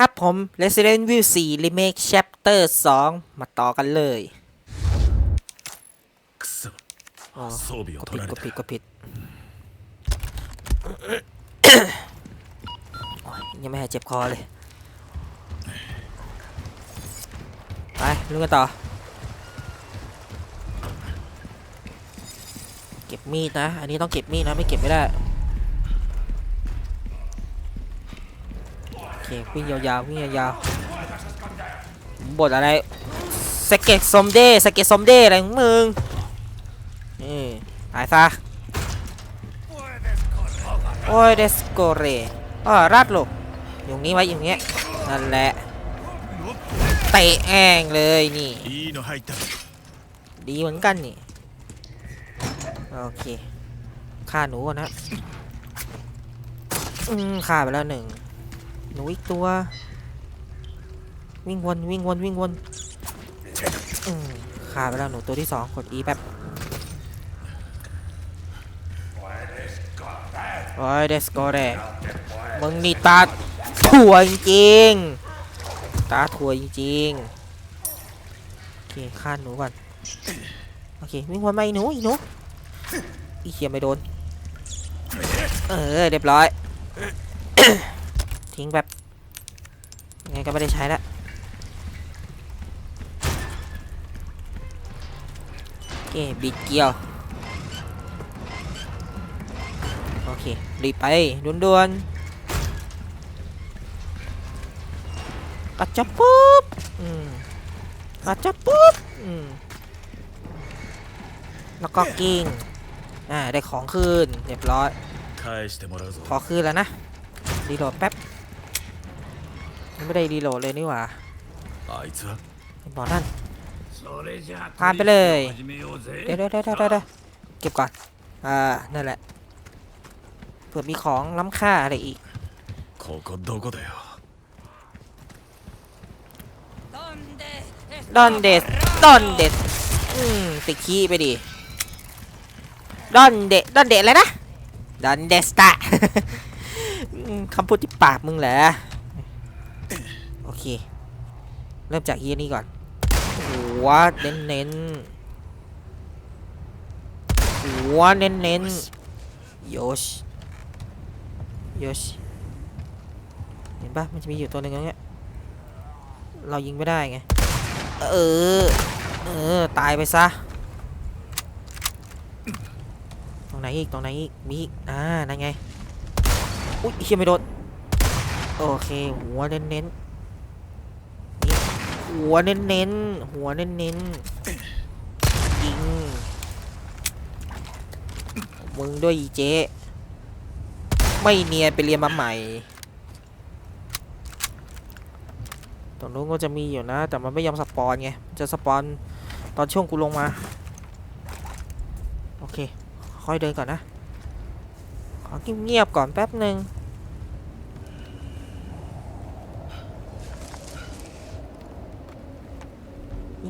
ครับผม Resident Evil 4 Remake Chapter 2 มาต่อกันเลยอ๋อก็ผิดก็ผิดก็ผิดยังไม่หายเจ็บคอเลย ไปลุยกันต่อ เก็บมีดนะ อันนี้ต้องเก็บมีดนะ ไม่เก็บไม่ได้ ควิ่งยาวๆวิ่งยาวๆบทอะไรสเก็ตซอมเด้สเก็ตซอมเด้อะไรของมึงนี่หายซะโอ้ยเดสโกเรอ๋อรัดหลบอย่างนี้ไว้อย่างเงี้ยนั่นแหละเตะแองเลยนี่ดีเหมือนกันนี่โอเคฆ่าหนูนะอืมฆ่าไปแล้วหนึ่ง หนูอีกตัว วิ่งวนวิ่งวนวิ่งวนอืมฆ่าไปแล้วหนูตัวที่สองกด E แป๊บโอ้ยเดสโกเรมึงนี่ตาถั่วจริงตาถั่วจริงโอเคฆ่าหนูก่อนโอเควิ่งวนมาอีหนูอีหนูอีเขียไม่โดน เออเรียบร้อย ทิ้งแบบยังไงก็ไม่ได้ใช้ละโอเคบิดเกี่ยว โอเครีบไปด่วนๆกระจับปุ๊บอืมกระจับปุ๊บอืม แล้วก็กิ้ง อ่า ได้ของคืน เรียบร้อย 返してもらうぞ ขอคืนแล้วนะ รีโหลดแป๊บยัง ไม่ได้รีโหลดเลยนี่หว่าบอกท่านผ่านไปเลย เดี๋ยวเดี๋ยวเดี๋ยวเดี๋เก็บก่อน อ่า นั่นแหละ เผื่อมีของล้ำค่าอะไรอีกดอนเดสดอนเดสอืมติดขี้ไปดิดอนเดดอนเดอะไรนะดอนเดสตาคำพูดที่ปากมึงแหละ เคเริ่มจากเฮียนี่ก่อนหัวเน้นเน้นหัวเน้นเน้นโยชโยชเห็นปะมันจะมีอยู่ตัวหนึ่งตรงเนี้ยเรายิงไม่ได้ไง เออ เออ ตายไปซะ ตรงไหนอีก ตรงไหนอีก มีอีก อ่า นั่นไง อุ๊ยเฮียไม่โดน โอเค หัวเน้นเน้นๆ หัวเน้นเน้นๆหัวเน้นเน้นๆยิง มึงด้วยอีเจ๊ไม่เนียนไปเรียนมาใหม่ ตรงนู้นก็จะมีอยู่นะ แต่มันไม่ยอมสปอนไง จะสปอนตอนช่วงกูลงมา โอเค ค่อยเดินก่อนนะ ขอเงียบๆก่อนแป๊บหนึ่ง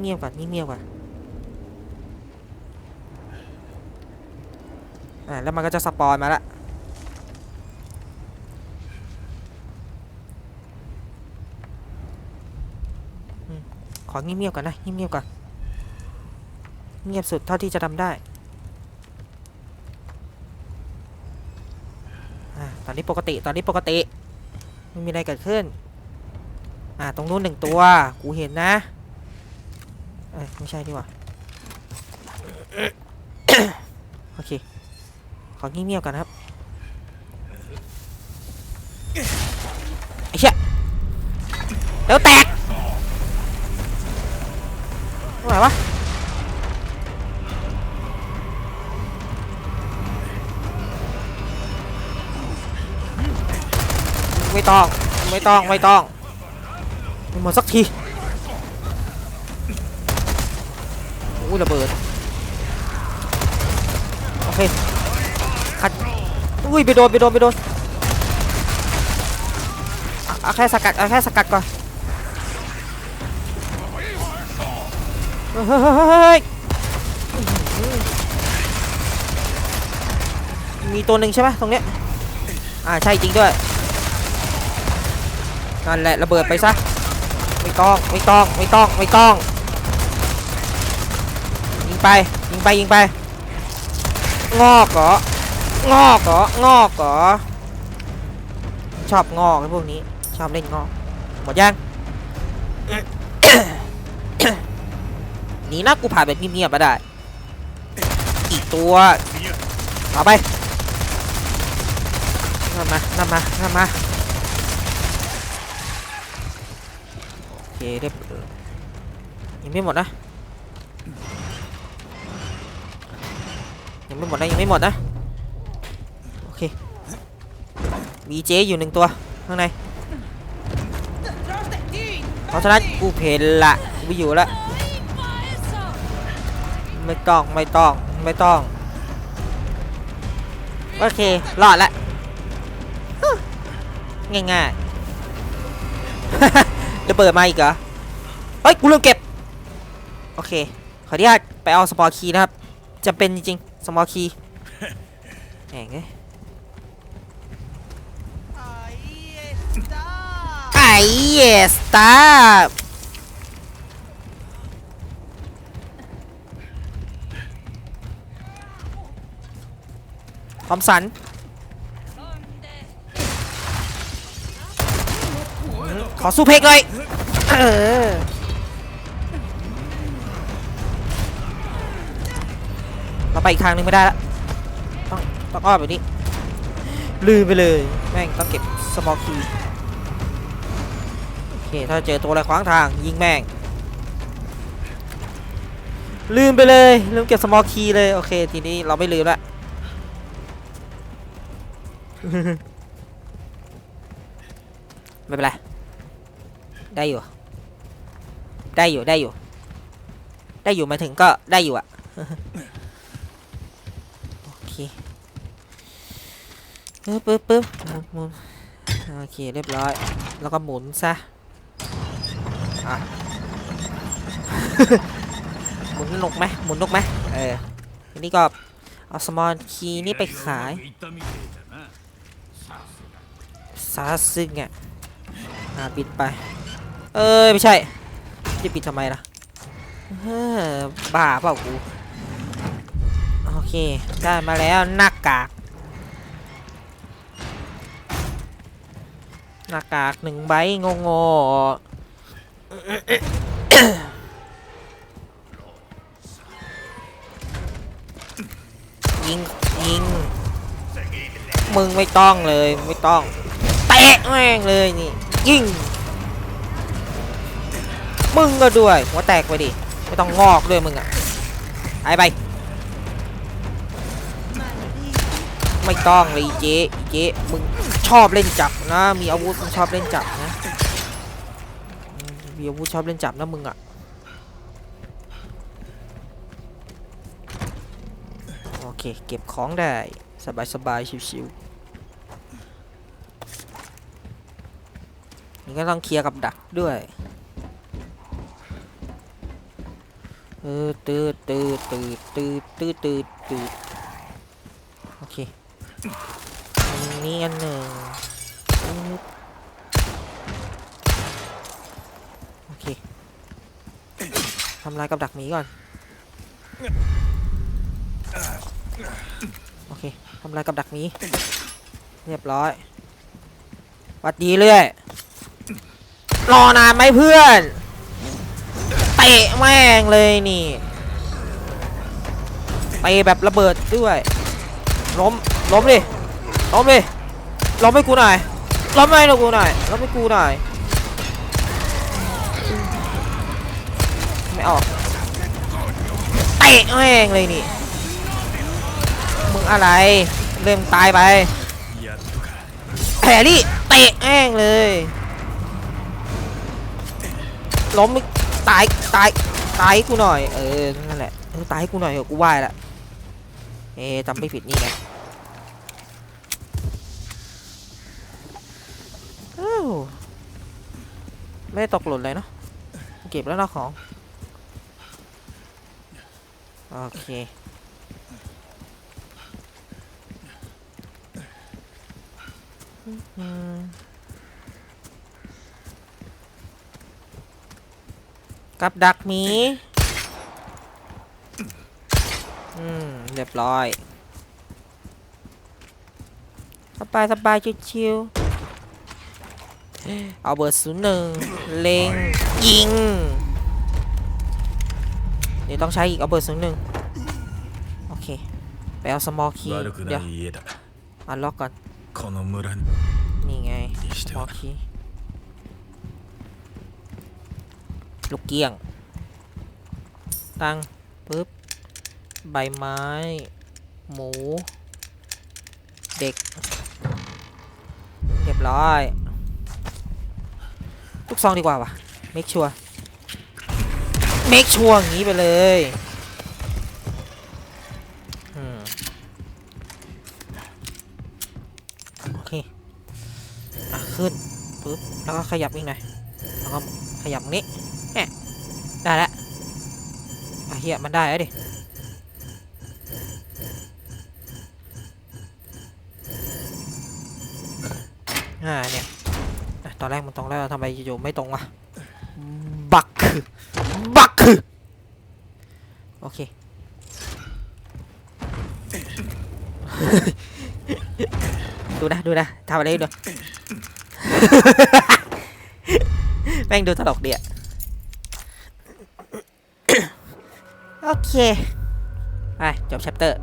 เงียบๆก่อนเงียบๆก่อนอ่าแล้วมันก็จะสปอนมาละขอเงียบๆก่อนนะเงียบๆก่อนเงียบสุดเท่าที่จะทำได้อตอนนี้ปกติตอนนี้ปกติไม่มีอะไรเกิดขึ้น อ่าตรงนู้นหนึ่งตัว กูเห็นนะ เอ้ยไม่ใช่ดีกว่าโอเค ขอเงียบๆก่อนครับไอ้เชี่ยเดี๋ยวแตกตรงไหนวะไม่ต้อง ไม่ต้อง ไม่ต้องม่หมดสักที อุ้ยระเบิด โอเคขัดอุ้ยไปโดนไปโดนไปโดนเอาแค่สกัดเอาแค่สกัดก่อนเฮ้ยมีตัวหนึ่งใช่ไหมตรงเนี้ยอ่าใช่จริงด้วยนั่นแหละระเบิดไปซะไม่ต้องไม่ต้องไม่ต้องไม่ต้อง ไปยิงไปยิงไป งอกเหรองอกเหรองอกเหรอชอบงอกไอ้พวกนี้ ชอบเล่นงอกหมดยังหนีนะกูผ่านแบบเงียบๆมาได้อีกตัวเอาไปนั่นมานั่นมานั่นมาโอเคเรียบยังไม่หมดนะ ยังไม่หมดนะยังไม่หมดนะโอเคมีเจอยู่หนึ่งตัวข้างในเพราะฉะนั้นกูเพนละกูไม่อยู่ละไม่ต้องไม่ต้องไม่ต้องโอเครอดละฮึ่มง่ายๆจะเปิดมาอีกเหรอเฮ้ยกูลืมเก็บโอเคขออนุญาตไปเอาสปอร์คีนะครับจำเป็นจริงๆ สมอลคีแหงเอ้ยไอ้เอสตาทอมสันขอสู้เพกเลย เออ ไปอีกทางหนึงไม่ได้ละต้องต้องอ้อมแบบนี้ลืมไปเลย แม่งต้องเก็บสมอลคีโอเคถ้าเจอตัวอะไรขวางทางยิงแม่ง ลืมไปเลยลืมเก็บสมอลคีเลยโอเคทีนี้เราไม่ลืมละไม่เป็นไรได้อยู่ ได้อยู่ได้อยู่ ได้อยู่มาถึงก็ได้อยู่อะ โอเค ปึ๊บปึ๊บปึ๊บหมุนโอเคเรียบร้อย แล้วก็หมุนซะอะหมุนนกไหมหมุนนกไหมเออทีนี้ก็เอาสมอลคีนี่ไปขายซาซึ่งอะ่าปิดไป เอ้ย ไม่ใช่ จะปิดทำไมล่ะเฮ้อบ้าเปล่ากู โอเค ได้มาแล้วหน้ากาก หน้ากากหนึ่งใบงงยิงยิง มึงไม่ต้องเลยไม่ต้องเตะแม่งเลยนี่ยิง มึงก็ด้วยหัวแตกไปดิ ไม่ต้องงอกด้วยมึงอะไอ้ไป ไม่ต้องเลยเจ๊เจ๊มึงชอบเล่นจับนะ มีอาวุธมึงชอบเล่นจับนะมีอาวุธชอบเล่นจับนะมึงอะโอเค เก็บของได้สบายสบายๆชิวๆนี่ก็ต้องเคลียร์กับดักด้วยเออตืดตืดตืดตืดตืดตืดตืดโอ อันนี้อันหนึ่งโอเคทำลายกับดักหมีก่อน โอเคทำลายกับดักหมี เรียบร้อย วัดดีเรื่อย รอนานไหมเพื่อนเตะแม่งเลยนี่เตะแบบระเบิดด้วยล้ม ล้มดิล้มดิล้มให้กูหน่อยล้มให้กูหน่อยล้มให้กูหน่อยไม่ออกเตะแม่งเลยนี่มึงอะไรเริ่มตายไปแผลนี่เตะแม่งเลยล้มตายตายตายกูหน่อยเออนั่นแหละตายให้กูหน่อยกูไหวละเอ๊จำไม่ผิดนี่ไง ไม่ตกหล่นเลยเนาะเก็บแล้วเนาะของ โอเค กับดักหมี อืม เรียบร้อย สบายสบายชิวๆ เอาเบอร์ศูนย์หนึ่งเล็งยิงเดี๋ยวต้องใช้อีกเอาเบอร์ศูนย์หนึ่งโอเคไปเอาสมอลคีเดี๋ยวอันล็อกก่อนนี่ไงสมอลคีลูกเกี้ยง ตั้งปึ๊บใบไม้ หมู เด็ก เรียบร้อย ลูกซองดีกว่าวะเมคชัวเมคชัวอย่างนี้ไปเลยโอเคอะขึ้นปึ๊บแล้วก็ขยับอีกหน่อยแล้วก็ขยับนี้แหะได้แล้วอะเฮียมันได้แล้วดิอ่าเนี่ย แรกมันตรงแล้วทำไมอยู่ไม่ตรงวะบักบักโอเคดูนะดูนะทำอะไรดูแม่งดูตลกเดียโอเค ไป จบแชปเตอร์